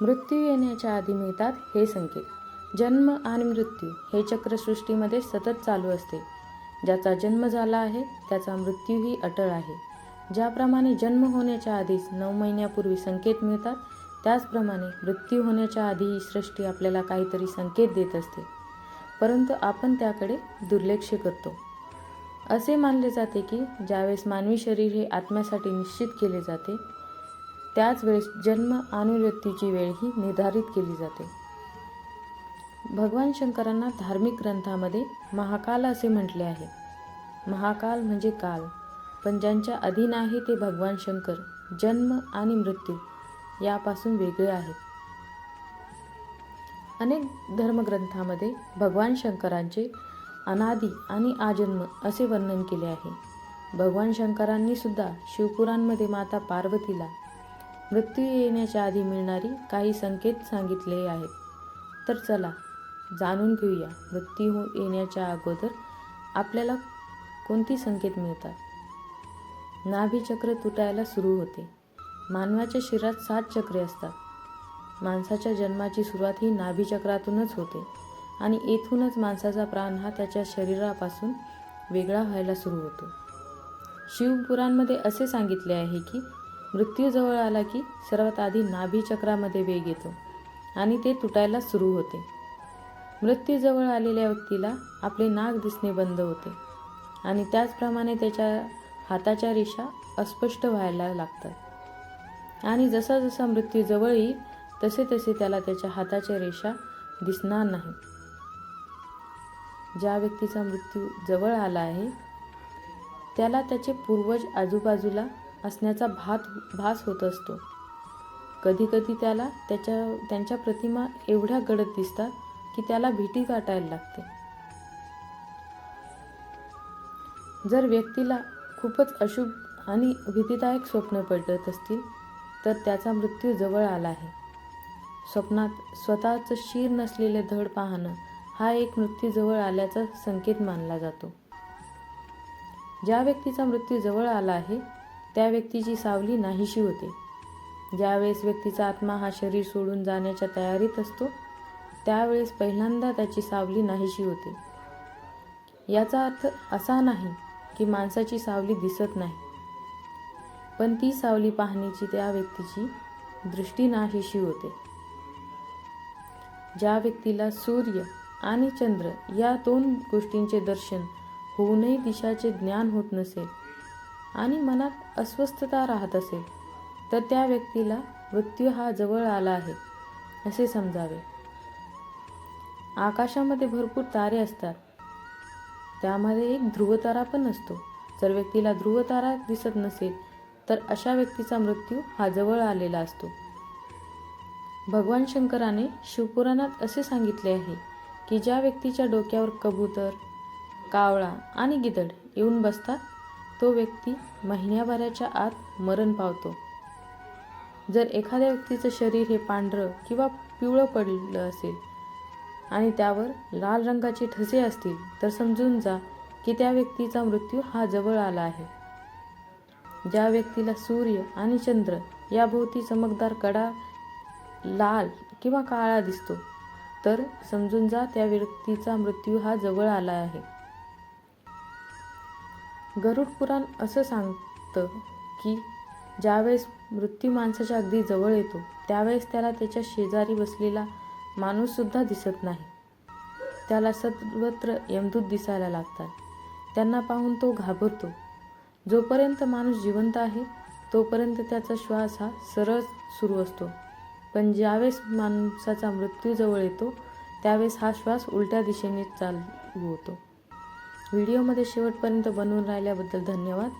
मृत्यू येण्याच्या आधी मिळतात हे संकेत. जन्म आणि मृत्यू हे चक्र सृष्टीमध्ये सतत चालू असते. ज्याचा जन्म झाला आहे त्याचा मृत्यूही अटळ आहे. ज्याप्रमाणे जन्म होण्याच्या आधीच नऊ महिन्यापूर्वी संकेत मिळतात त्याचप्रमाणे मृत्यू होण्याच्या आधी ही सृष्टी आपल्याला काहीतरी संकेत देत असते. परंतु आपण त्याकडे दुर्लक्ष करतो. असे मानले जाते की ज्यावेळेस मानवी शरीर हे आत्म्यासाठी निश्चित केले जाते त्याच वेळेस जन्म आणि मृत्यूची वेळही निर्धारित केली जाते. भगवान शंकरांना धार्मिक ग्रंथामध्ये महाकाल असे म्हटले आहे. महाकाल म्हणजे काल. पण ज्यांच्या अधीन आहे ते भगवान शंकर जन्म आणि मृत्यू यापासून वेगळे आहेत. अनेक धर्मग्रंथामध्ये भगवान शंकरांचे अनादी आणि आजन्म असे वर्णन केले आहे. भगवान शंकरांनी सुद्धा शिवपुराणमध्ये माता पार्वतीला मृत्यू येण्याच्या आधी मिळणारी काही संकेत सांगितले आहेत. तर चला जाणून घेऊया मृत्यू हो येण्याच्या अगोदर आपल्याला कोणती संकेत मिळतात. नाभीचक्र तुटायला सुरू होते. मानवाच्या शरीरात सात चक्रे असतात. माणसाच्या जन्माची सुरुवात ही नाभीचक्रातूनच होते आणि येथूनच माणसाचा प्राण हा त्याच्या शरीरापासून वेगळा व्हायला सुरू होतो. शिवपुराणमध्ये असे सांगितले आहे की मृत्यूजवळ आला की सर्वात आधी नाभीचक्रामध्ये वेग येतो आणि ते तुटायला सुरू होते. मृत्यूजवळ आलेल्या व्यक्तीला आपले नाक दिसणे बंद होते आणि त्याचप्रमाणे त्याच्या हाताच्या रेषा अस्पष्ट व्हायला लागतात. आणि जसा जसा मृत्यू जवळ येईल तसे तसे त्याला त्याच्या हाताच्या रेषा दिसणार नाही. ज्या व्यक्तीचा मृत्यू जवळ आला आहे त्याला त्याचे पूर्वज आजूबाजूला असण्याचा भात भास होत असतो. कधीकधी त्याला त्याच्या त्यांच्या प्रतिमा एवढ्या गडद दिसतात की त्याला भीती गाठायला लागते. जर व्यक्तीला खूपच अशुभ आणि भीतीदायक स्वप्न पडत असतील तर त्याचा मृत्यू जवळ आला आहे. स्वप्नात स्वतःचं शीर नसलेले धड पाहणं हा एक मृत्यू जवळ आल्याचा संकेत मानला जातो. ज्या व्यक्तीचा मृत्यू जवळ आला आहे त्या व्यक्तीची सावली नाहीशी होते. ज्यावेळेस व्यक्तीचा आत्मा हा शरीर सोडून जाण्याच्या तयारीत असतो त्यावेळेस पहिल्यांदा त्याची सावली नाहीशी होते. याचा अर्थ असा नाही की माणसाची सावली दिसत नाही पण ती सावली पाहण्याची त्या व्यक्तीची दृष्टी नाहीशी होते. ज्या व्यक्तीला सूर्य आणि चंद्र या दोन गोष्टींचे दर्शन होऊनही दिशाचे ज्ञान होत नसेल आणि मनात अस्वस्थता राहत असेल तर त्या व्यक्तीला मृत्यू हा जवळ आला आहे असे समजावे. आकाशामध्ये भरपूर तारे असतात. त्यामध्ये एक ध्रुवतारा पण असतो. जर व्यक्तीला ध्रुवतारा दिसत नसेल तर अशा व्यक्तीचा मृत्यू हा जवळ आलेला असतो. भगवान शंकराने शिवपुराणात असे सांगितले आहे की ज्या व्यक्तीच्या डोक्यावर कबूतर कावळा आणि गिदड येऊन बसतात तो व्यक्ती महिन्याभराच्या आत मरण पावतो. जर एखाद्या व्यक्तीचं शरीर हे पांढरं किंवा पिवळं पडलं असेल आणि त्यावर लाल रंगाचे ठसे असतील तर समजून जा की त्या व्यक्तीचा मृत्यू हा जवळ आला आहे. ज्या व्यक्तीला सूर्य आणि चंद्र याभोवती चमकदार कडा लाल किंवा काळा दिसतो तर समजून जा त्या व्यक्तीचा मृत्यू हा जवळ आला आहे. गरुड पुराण असं सांगतं की ज्यावेळेस मृत्यू माणसाच्या अगदी जवळ येतो त्यावेळेस त्याला त्याच्या शेजारी बसलेला माणूससुद्धा दिसत नाही. त्याला सर्वत्र यमदूत दिसायला लागतात. त्यांना पाहून तो घाबरतो. जोपर्यंत माणूस जिवंत आहे तोपर्यंत त्याचा श्वास हा सरळ सुरू असतो. पण ज्यावेळेस माणसाचा मृत्यू जवळ येतो त्यावेळेस हा श्वास उलट्या दिशेने चालू होतो. व्हिडिओमध्ये शेवटपर्यंत बनवून राहिल्याबद्दल धन्यवाद.